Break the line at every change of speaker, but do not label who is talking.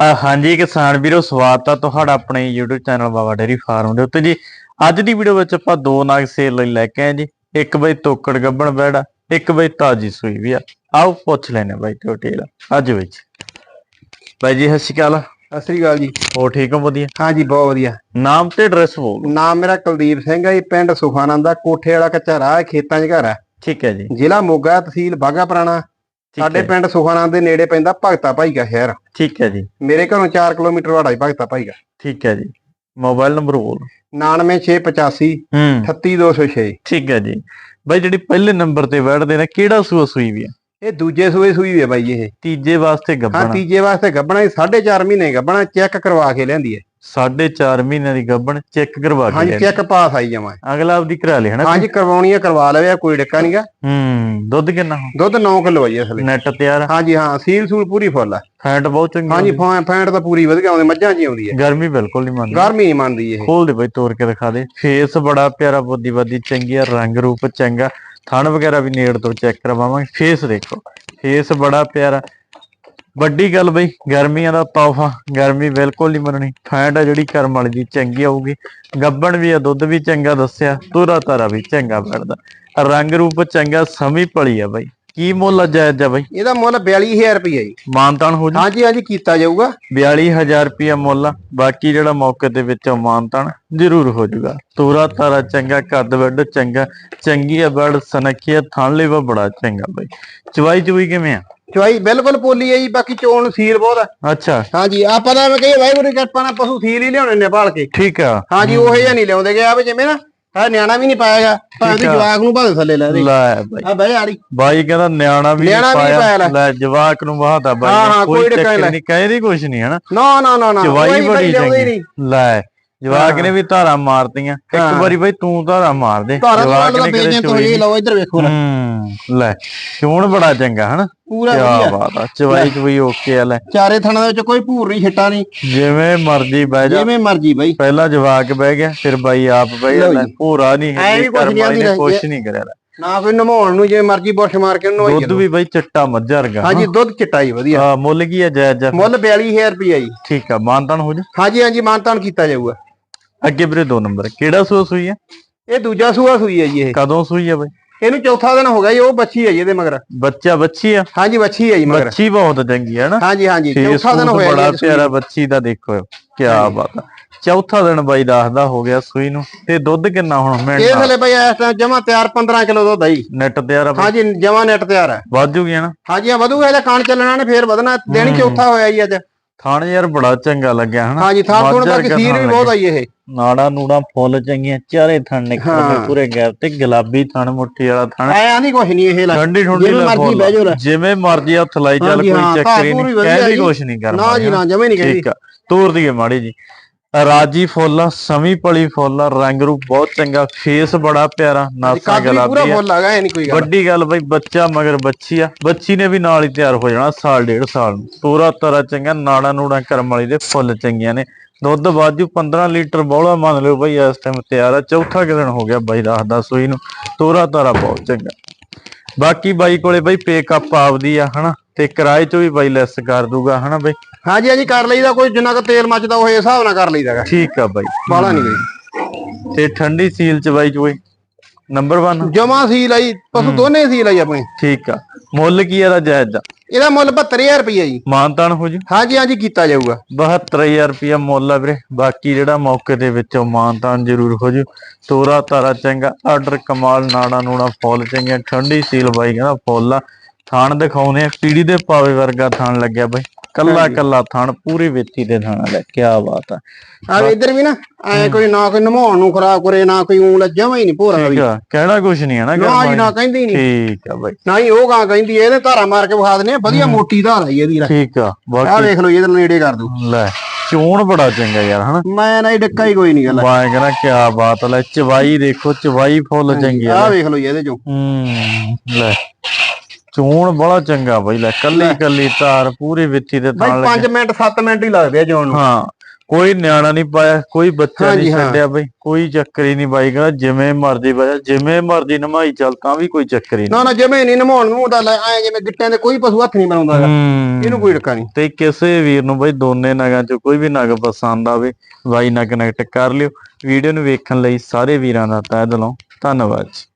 ਹਾਂਜੀ ਕਿਸਾਨ ਵੀਰੋ ਸਵਾਗਤ ਆ ਤੁਹਾਡਾ ਆਪਣੇ YouTube channel Baba dairy farm ਦੇ ਉੱਤੇ ਜੀ। ਅੱਜ ਦੀ ਵੀਡੀਓ ਵਿੱਚ ਆਪਾਂ ਦੋ ਨਾਗ ਸੇਲ ਲਈ ਲੈ ਕੇ ਆਏ ਜੀ। ਇੱਕ ਬਈ ਤੋਕੜ ਗੱਬਣ ਬੈੜਾ ਇੱਕ ਬਈ ਤਾਜੀ ਸੂਈ ਵੀ ਆ। ਆਓ ਪੁੱਛ ਲੈਨੇ ਬਾਈ ਟੋਟੇਲ ਅੱਜ ਵਿੱਚ ਬਾਈ ਜੀ ਸਤਿ ਸ਼੍ਰੀ ਅਕਾਲ।
ਸਤਿ ਸ੍ਰੀ ਅਕਾਲ ਜੀ।
ਹੋ ਠੀਕ ਹੋ ਵਧੀਆ?
ਹਾਂਜੀ ਬਹੁਤ ਵਧੀਆ।
ਨਾਮ ਤੇ ਐਡਰੈਸ ਬੋਲ
ਨਾਮ ਮੇਰਾ ਕੁਲਦੀਪ ਸਿੰਘ ਹੈ ਜੀ ਪਿੰਡ ਸੁਖਾਨੰਦ ਦਾ ਕੋਠੇ ਵਾਲਾ ਕੱਚਾ ਰਾਹ ਹੈ, ਖੇਤਾਂ 'ਚ ਘਰ ਹੈ
ਠੀਕ ਹੈ ਜੀ।
ਜ਼ਿਲ੍ਹਾ ਮੋਗਾ ਤਹਿਸੀਲ ਬਾਗਾ ਪੁਰਾਣਾ। ਸਾਡੇ
ਹੈ
ਪਿੰਡ ਸੁਖਾਨੰਦ ਦੇ ਨੇੜੇ ਪੈਂਦਾ ਭਗਤਾ ਭਾਈ ਦਾ ਸ਼ਹਿਰ।
ਠੀਕ ਹੈ ਜੀ।
ਮੇਰੇ ਘਰੋਂ 4 ਕਿਲੋਮੀਟਰ ਵਾੜਾ ਹੀ ਭਗਤਾ ਭਾਈ ਦਾ
ਠੀਕ ਹੈ ਜੀ। ਮੋਬਾਈਲ ਨੰਬਰ ਬੋਲ।
99685
ਹੂੰ।
38206
ਠੀਕ ਹੈ ਜੀ। ਬਾਈ ਜਿਹੜੀ ਪਹਿਲੇ ਨੰਬਰ ਤੇ ਬੈਠਦੇ ਨੇ ਕਿਹੜਾ ਸੂਆ ਸੂਈ ਵੀ ਆ?
ਇਹ ਦੂਜੇ ਸੂਏ ਸੂਈ ਵੀ ਹੈ ਬਾਈ ਇਹ।
ਤੀਜੇ ਵਾਸਤੇ
ਹਾਂ
ਗੱਬਣ
ਤੀਜੇ ਵਾਸਤੇ ਗੱਬਣਾ 4.5 ਮਹੀਨੇ ਗੱਬਣਾ ਚੈੱਕ ਕਰਵਾ ਕੇ ਲੈਂਦੀ ਹੈ।
ਸਾਢੇ 4 ਮਹੀਨਿਆਂ ਦੀ ਗੱਬਣ ਚੈੱਕ ਕਰਵਾ ਕੇ
ਹਾਂਜੀ। ਚੈੱਕ ਪਾਸ ਆਈ ਜਮਾ
ਅਗਲਾ ਆਪਦੀ ਕਰਾ ਹਨਾ?
ਹਾਂਜੀ ਕਰਵਾਉਣੀ ਹੈ ਕਰਵਾ ਲਵੇ ਕੋਈ ਡੱਕਾ ਨਹੀਂਗਾ
ਹੂੰ ਦੁੱਧ ਕਿੰਨਾ?
ਦੁੱਧ 9 ਕਿਲੋ ਜੀ ਅਸਲੇ।
ਨੈਟ ਤਿਆਰ ਆ?
ਹਾਂਜੀ ਹਾਂ ਸੀਲ ਸੂਲ ਪੂਰੀ ਫੁੱਲ ਹੈ
ਫੈਟ ਬਹੁਤ ਚੰਗੀ
ਹਾਂਜੀ। ਫੈਂ- ਫੈਂਟ ਤਾਂ ਪੂਰੀ ਵਧੀਆ ਆਉਂਦੀ ਮੱਝਾਂ ਹੀ ਆਉਂਦੀ ਹੈ
ਗਰਮੀ ਬਿਲਕੁਲ ਨਹੀਂ ਮੰਨਦੀ।
ਗਰਮੀ ਨਹੀਂ ਮੰਨਦੀ ਇਹ।
ਖੋਲ ਦੇ ਬਈ ਤੋੜ ਕੇ ਦਿਖਾ ਦੇ। ਫੇਸ ਬੜਾ ਪਿਆਰਾ ਬੁੱਧੀ ਬਾਦੀ ਚੰਗੀ ਆ ਰੰਗ ਰੂਪ ਚੰਗਾ। ਥਣ ਵਗੈਰਾ ਵੀ ਨੇੜ ਤੋਂ ਚੈੱਕ ਕਰਵਾਵਾਂਗੇ। ਫੇਸ ਦੇਖੋ ਫੇਸ ਬੜਾ ਪਿਆਰਾ। ਵੱਡੀ ਗੱਲ ਬਈ ਗਰਮੀਆਂ ਦਾ ਤੋਹਫਾ ਗਰਮੀ ਬਿਲਕੁਲ ਨਹੀਂ ਮੰਨਣੀ। ਫੈਂਟ ਆ ਜਿਹੜੀ ਕਰਮ ਵਾਲੀ ਦੀ ਚੰਗੀ ਆਊਗੀ। ਗੱਬਣ ਵੀ ਆ ਦੁੱਧ ਵੀ ਚੰਗਾ ਦੱਸਿਆ ਤੁਰਾ ਤਾਰਾ ਵੀ ਚੰਗਾ ਫਿਰਦਾ ਰੰਗ ਰੂਪ ਚੰਗਾ ਸਮੀ ਪਲੀ ਆ ਬਈ। ਕੀ ਮੁੱਲ ਆ ਜਾਇਜ਼ ਆ ਬਈ?
ਇਹਦਾ ਮੁੱਲ 42000 ਰੁਪਏ ਜੀ।
ਮਾਨਤਾਨ ਹੋ ਜਾ?
ਹਾਂਜੀ ਹਾਂਜੀ ਕੀਤਾ ਜਾਊਗਾ।
42000 ਰੁਪਇਆ ਮੁੱਲ ਆ। ਬਾਕੀ ਜਿਹੜਾ ਮੌਕੇ ਦੇ ਵਿੱਚੋਂ ਮਾਨਤਾਨ ਜ਼ਰੂਰ ਹੋ ਜਾਊਗਾ ਤੋਰਾ ਤਾਰਾ ਚੰਗਾ ਕੱਦ ਵੱਡ ਚੰਗਾ ਚੰਗੀ ਆ ਬੜ ਸਨਖੀਆ ਥਣ ਲਈ ਵਾ ਬੜਾ ਚੰਗਾ ਬਈ। ਚਵਾਈ ਚੁਈ ਕਿਵੇਂ ਆ?
ਚਵਾਈ ਬਿਲਕੁਲ ਪੋਲੀ ਹੈ ਜੀ ਬਾਕੀ ਚੋਣ ਸੀਲ ਬਹੁਤ ਹੈ।
ਅੱਛਾ।
ਹਾਂਜੀ ਆਪਾਂ ਤਾਂ ਮੈਂ ਕਹੀ ਵਾਹਿਗੁਰੂ ਕਿਰਪਾ ਨਾਲ ਪਸ਼ੂ ਸੀਲ ਹੀ ਲਿਆਉਣੇ ਨੇ ਪਾਲ ਕੇ।
ਠੀਕ ਆ।
ਹਾਂਜੀ ਉਹ ਜਿਹਾ ਨਹੀਂ ਲਿਆਉਂਦੇ ਗਏ ਆ ਵੀ ਜਿਵੇਂ ਨਾ ਆ ਨਿਆਣਾ ਵੀ ਨਹੀਂ ਪਾਇਆਗਾ ਭਾਵੇਂ
ਆ।
ਜਵਾਕ ਨੂੰ ਭਾਵੇਂ ਥੱਲੇ ਲੈ ਦੇ।
ਲੈ ਬਾਈ।
ਆ ਬਹਿ ਆੜੀ।
ਬਾਈ ਕਹਿੰਦਾ ਨਿਆਣਾ ਵੀ ਨੀ
ਨਿਆਣਾ ਵੀ ਨੀ ਪਾਇਆ ਲੈ।
ਜਵਾਕ ਨੂੰ ਵਾਹਤਾ ਬਾਈ।
ਹਾਂ, ਹਾਂ,
ਕੋਈ ਨਹੀਂ ਕਹਿੰਦੀ ਕੁਛ ਨਹੀਂ ਹਨਾ
ਨਾ? ਨਾ ਨਾ ਨਾ ਉਹੀ
ਬੜੀ
ਹੀ
ਚੰਗੀ।
ਨਹੀਂ।
ਲੈ। ਜਵਾਕ ਨੇ ਵੀ ਧਾਰਾ ਮਾਰਤੀਆਂ। ਇੱਕ
ਹਾਂ।
ਵਾਰੀ ਬਾਈ ਤੂੰ ਧਾਰਾ ਮਾਰ ਦੇ। ਜਵਾਕ ਨੇ
ਤੋਂ
ਚੋਈ
ਇਹ ਲਓ ਇੱਧਰ ਵੇਖੋ
ਹੂੰ ਲੈ ਚੋਣ ਬੜਾ ਚੰਗਾ ਹਨਾ?
ਪੂਰਾ ਵਧੀਆ।
ਬਾਤ ਆ ਚਵਾਈ ਚਵਾਈ ਓਕੇ ਆ ਲੈ।
ਚਾਰੇ ਥਣਾਂ ਦੇ ਵਿੱਚ ਕੋਈ ਭੂਰ ਨਹੀਂ ਛਿੱਟਾ ਨਹੀਂ।
ਜਿਵੇਂ ਮਰਜ਼ੀ ਬਹਿ ਜਾ।
ਜਿਵੇਂ ਮਰਜ਼ੀ ਬਾਈ।
ਪਹਿਲਾਂ ਜਵਾਕ ਬਹਿ ਗਿਆ ਫਿਰ ਬਾਈ ਆਪ ਬਹਿ ਗਿਆ। ਪੂਰਾ ਨਹੀਂ ਹੈ
ਕੁਛ
ਨਹੀਂ ਕਰਿਆ।
ਨਾ ਕੋਈ ਨਮਾਉਣ ਨੂੰ ਜਿਵੇਂ ਮਰਜ਼ੀ ਬੁਰਸ਼ ਮਾਰ ਕੇ ਉਹਨੂੰ
ਦੁੱਧ ਵੀ ਬਾਈ ਚਿੱਟਾ ਮੱਝਾ ਵਰਗਾ
ਹਾਂਜੀ ਦੁੱਧ ਚਿੱਟਾ ਹੀ ਵਧੀਆ।
ਆ ਮੁੱਲ ਕੀ ਹੈ ਜਾਇਜ਼ ਜਾ
ਮੁੱਲ 42000 ਰੁਪਏ ਜੀ।
ਠੀਕ ਆ ਮਾਨਤਾਨ ਹੋ ਜਾ?
ਹਾਂਜੀ ਹਾਂਜੀ ਮਾਨਤਾਨ ਕੀਤਾ ਜਾਊਗਾ।
ਅੱਗੇ ਵੀਰੇ ਦੋ ਨੰਬਰ ਕਿਹੜਾ ਸੂਆ ਸੂਈ ਹੈ
ਇਹ ਦੂਜਾ ਸੂਆ ਸੂਈ ਹੈ ਜੀ ਇਹ।
ਕਦੋਂ ਸੂਈ ਹੈ ਬਾਈ?
ਇਹਨੂੰ ਚੌਥਾ ਦਿਨ ਹੋ ਗਿਆ ਜੀ ਉਹ ਬੱਚੀ ਹੈ ਜੀ ਇਹਦੇ ਮਗਰ।
ਬੱਚਾ ਬੱਚੀ ਆ?
ਹਾਂਜੀ ਬੱਚੀ ਹੈ ਜੀ ਮਗਰ।
ਬੱਚੀ ਬਹੁਤ ਚੰਗੀ ਹੈ ਨਾ।
ਹਾਂਜੀ ਹਾਂਜੀ ਚੌਥਾ ਦਿਨ ਹੋਇਆ
ਬੜਾ ਪਿਆਰਾ ਬੱਚੀ ਦਾ ਦੇਖੋ ਕੀ ਬਾਤ ਆ। ਚੌਥਾ ਦਿਨ ਬਾਈ ਦੱਸਦਾ ਹੋ ਗਿਆ ਸੂਈ ਨੂੰ। ਤੇ ਦੁੱਧ ਕਿੰਨਾ ਹੁਣ
ਇਹ
ਮਿੰਟ
ਥਲੇ ਬਈ ਇਸ ਟਾਈਮ ਜਮਾ ਤਿਆਰ 15 ਕਿਲੋ ਦੁੱਧ ਆਈ
ਨੈਟ ਤੇ ਯਾਰ
ਹਾਂਜੀ ਜਮਾ ਨੈਟ ਤਿਆਰ ਹੈ
ਵਾਜੂਗੀ ਨਾ?
ਹਾਂਜੀ ਆ ਵਧੂਗਾ ਇਹਦਾ ਕਾਣ ਚੱਲਣਾ ਨੇ ਫੇਰ ਵਧਣਾ। ਦੇਣੀ ਚੌਥਾ ਹੋਇਆ ਜੀ ਅੱਜ।
ਥਾਣ ਯਾਰ ਬੜਾ ਚੰਗਾ ਲੱਗਿਆ ਹਨਾ?
ਹਾਂਜੀ ਥਾਂ ਥੋੜਾ ਬਾਕੀ ਸੀਰ
ਥਣ
ਵੀ ਬਹੁਤ ਆਈ ਇਹ।
ਨਾੜਾ ਨੂੜਾ ਫੁੱਲ ਚੰਗੀਆਂ ਚਾਰੇ ਥਣ ਨਿਕਲਦੇ। ਪੂਰੇ ਗੈਪ ਤੇ ਗੁਲਾਬੀ ਥਣ ਮੁੱਠੀ ਵਾਲਾ ਥਣ।
ਐ ਆਂਦੀ ਕੁਛ ਨਹੀਂ ਇਹ ਲੈ
ਠੰਡੀ ਠੰਡੀ
ਮਰਜ਼ੀ ਬਹਿ ਲੈ।
ਜਿਵੇਂ ਮਰਜ਼ੀ ਹੱਥ ਲਾਈ ਚੱਲ ਕੋਈ ਚੱਕਰ ਨਹੀਂ
ਜੀ।
ਕੁਛ ਨਹੀਂ ਕਰਨਾ
ਨਾ ਜੀ ਨਾ ਜਮੇ ਨਹੀਂ ਕਹਿੰਦੀ
ਤੋਰ ਦੀਏ ਮਾੜੀ ਜੀ। ਰਾਜੀ ਫੁੱਲ ਸਮੀ ਪਲੀ ਫੁੱਲ ਰੰਗ ਰੂਪ ਬਹੁਤ ਚੰਗਾ ਫੇਸ ਬੜਾ ਪਿਆਰਾ ਨਾਸਾਂ
ਪੂਰਾ
ਗੁਲਾਬੀ ਆ।
ਫੁੱਲ ਹੈਗਾ ਇਹ ਨਹੀਂ ਕੋਈ ਗੱਲ।
ਵੱਡੀ ਗੱਲ ਬਈ ਬੱਚਾ ਮਗਰ ਬੱਚੀ ਆ। ਬੱਚੀ ਨੇ ਵੀ ਨਾਲ ਹੀ ਤਿਆਰ ਹੋ ਜਾਣਾ ਸਾਲ ਡੇਢ ਸਾਲ ਨੂੰ। ਪੂਰਾ ਤਰਾ ਚੰਗਾ ਨਾੜਾ ਨੂੜਾ ਕਰਮ ਵਾਲੀ ਦੇ ਫੁੱਲ ਚੰਗੀਆਂ ਨੇ। ਦੁੱਧ ਬਾਜੂ 15 ਲੀਟਰ ਬੋਲਾ ਮੰਨ ਲਿਓ ਬਈ ਇਸ ਟਾਈਮ ਤਿਆਰ ਆ। ਚੌਥਾ ਦਿਨ ਹੋ ਗਿਆ ਬਾਈ ਦੱਸਦਾ ਸੂਈ ਨੂੰ। ਤੋਰਾ ਤਾਰਾ ਬਹੁਤ ਚੰਗਾ। ਬਾਕੀ ਬਾਈ ਕੋਲੇ ਬਈ ਪੇਕਅਪ ਆਪਦੀ ਆ ਹਨਾ? ਤੇ ਕਿਰਾਏ ਚੋਂ ਵੀ ਬਾਈ ਲੈਸ ਕਰ ਦੂਗਾ ਹਨਾ ਬਈ?
ਹਾਂਜੀ ਹਾਂਜੀ ਕਰ ਲਈਦਾ ਕੋਈ ਜਿੰਨਾ ਕੁ ਤੇਲ ਮੱਚਦਾ ਉਹ ਹਿਸਾਬ ਨਾਲ ਕਰ ਲਈਦਾਗਾ
ਠੀਕ ਆ ਬਾਈ।
ਬਾਲਾ ਨਹੀਂ ਗਈ
ਤੇ ਠੰਡੀ ਸੀਲ ਚ ਬਾਈ ਚੋਈ ਨੰਬਰ 1
ਜਮਾ ਸੀ ਲਈ ਪਸ਼ੂ ਦੋਨੇ ਸੀ ਲਈ ਆਪਣੇ।
ਠੀਕ ਆ। ਮੁੱਲ ਕੀ ਇਹਦਾ ਜਾਇਜ਼ ਆ
ਇਹਦਾ ਮੁੱਲ 72000 ਰੁਪਏ ਜੀ।
ਮਾਨਤਾਨ ਹੋ ਜੂ?
ਹਾਂਜੀ ਹਾਂਜੀ ਕੀਤਾ ਜਾਊਗਾ।
72000 ਰੁਪਇਆ ਮੁੱਲ ਆ ਵੀਰੇ। ਬਾਕੀ ਜਿਹੜਾ ਮੌਕੇ ਦੇ ਵਿੱਚੋਂ ਮਾਨਤਾਨ ਜ਼ਰੂਰ ਹੋ ਜੂ। ਤੋਰਾ ਤਾਰਾ ਚੰਗਾ ਆਰਡਰ ਕਮਾਲ ਨਾੜਾ ਨੂੜਾ ਫੁੱਲ ਚੰਗੀਆਂ ਠੰਡੀ ਸੀਲ ਬਾਈ ਕਹਿੰਦਾ ਫੁੱਲ ਆ। ਥਾਣ ਦਿਖਾਉਨੇ ਆ ਪੀੜੀ ਦੇ ਪਾਵੇ ਵਰਗਾ ਥਾਣ ਲੱਗਿਆ ਬਾਈ। ਕੱਲਾ ਕੱਲਾ ਥਾਣ ਪੂਰੀ ਵੇਤੀ ਦੇ ਥਾਣ ਲੈ ਕੀ ਬਾਤ ਆ।
ਆ ਇੱਧਰ ਵੀ ਨਾ ਐ ਕੋਈ ਨਾ ਕੋਈ ਨਮਾਉਣ ਨੂੰ ਖਰਾਬ ਕਰੇ ਨਾ ਕੋਈ ਊਂ ਜਮਾ ਹੀ ਨਹੀਂ ਭੋਰਾ ਵੀ।
ਆ ਕਹਿਣਾ ਕੁਛ ਨਹੀਂ ਹੈ ਨਾ
ਨਾ ਜੀ ਨਾ ਕਹਿੰਦੀ ਨਹੀਂ।
ਠੀਕ ਆ ਬਾਈ।
ਨਾ ਹੀ ਉਹ ਗਾਂ ਕਹਿੰਦੀ ਇਹਦੇ ਧਾਰਾ ਮਾਰ ਕੇ ਵਿਖਾ ਦਨੇ ਵਧੀਆ ਮੋਟੀ ਧਾਰ ਆਈ ਇਹਦੀ
ਠੀਕ ਆ
ਆ
ਬਾਕੀ
ਵੇਖ ਲਓ ਇਹਦੇ ਨੇੜੇ ਕਰ ਦੂ
ਲੈ ਚੋਣ ਬੜਾ ਚੰਗਾ ਯਾਰ ਹਨਾ?
ਮੈਂ ਨਾ ਡੱਕਾ ਹੀ ਕੋਈ ਨਹੀਂ ਗੱਲ।
ਮੈਂ ਕਹਿੰਦਾ ਕੀ ਬਾਤ ਆ ਲੈ ਚਵਾਈ ਦੇਖੋ ਚਵਾਈ ਫੁੱਲ ਚੰਗੀ ਆ
ਆ ਵੇਖ ਲਓ ਇਹਦੇ ਚੋਂ।
ਹੂੰ ਲੈ। ਚੋਣ ਬੜਾ ਚੰਗਾ ਬਈ ਲੈ ਕੱਲੀ ਕੱਲੀ ਤਾਰ ਪੂਰੀ ਵਿੱਥੀ ਤੇ
ਬਾਈ
ਥਾਣ
5 ਮਿੰਟ 7 ਮਿੰਟ ਹੀ ਲੱਗਦੇ ਆ ਜੋਣ ਨੂੰ।
ਹਾਂ ਕੋਈ ਨਿਆਣਾ ਨਹੀਂ ਪਾਇਆ ਕੋਈ ਬੱਚਾ ਨਹੀਂ। ਛੱਡਿਆ ਬਈ ਕੋਈ ਚੱਕਰ ਹੀ ਨਹੀਂ ਬਾਈ ਕਹਿੰਦਾ ਜਿਵੇਂ ਮਰਜ਼ੀ ਬਾਇਆ ਜਿਵੇਂ ਮਰਜ਼ੀ ਨਮਾਈ ਚੱਲ ਤਾਂ ਵੀ ਕੋਈ ਚੱਕਰ ਹੀ ਨਹੀਂ।
ਨਾ ਨਾ ਜਮੇ ਨਹੀਂ ਨਮਾਉਣ ਨੂੰ ਦਾ ਲੈ ਐ ਜਿਵੇਂ ਗਿੱਟਿਆਂ ਦੇ ਕੋਈ ਪਸ਼ੂ ਹੱਥ ਨਹੀਂ ਬਣਾਉਂਦਾ ਇਹਨੂੰ ਕੋਈ ਡੱਕਾ ਨਹੀਂ।
ਤੇ ਕਿਸੇ ਵੀਰ ਨੂੰ ਬਈ ਦੋਨੇ ਨਗਾਂ ਚੋਂ ਕੋਈ ਵੀ ਨਗ ਪਸੰਦ ਆਵੇ ਬਾਈ ਨਾਲ ਕਨੈਕਟ ਕਰ ਲਿਓ। ਵੀਡੀਓ ਨੂੰ ਵੇਖਣ ਲਈ ਸਾਰੇ ਵੀਰਾਂ ਦਾ ਤਹਿ ਦਿਲੋਂ ਧੰਨਵਾਦ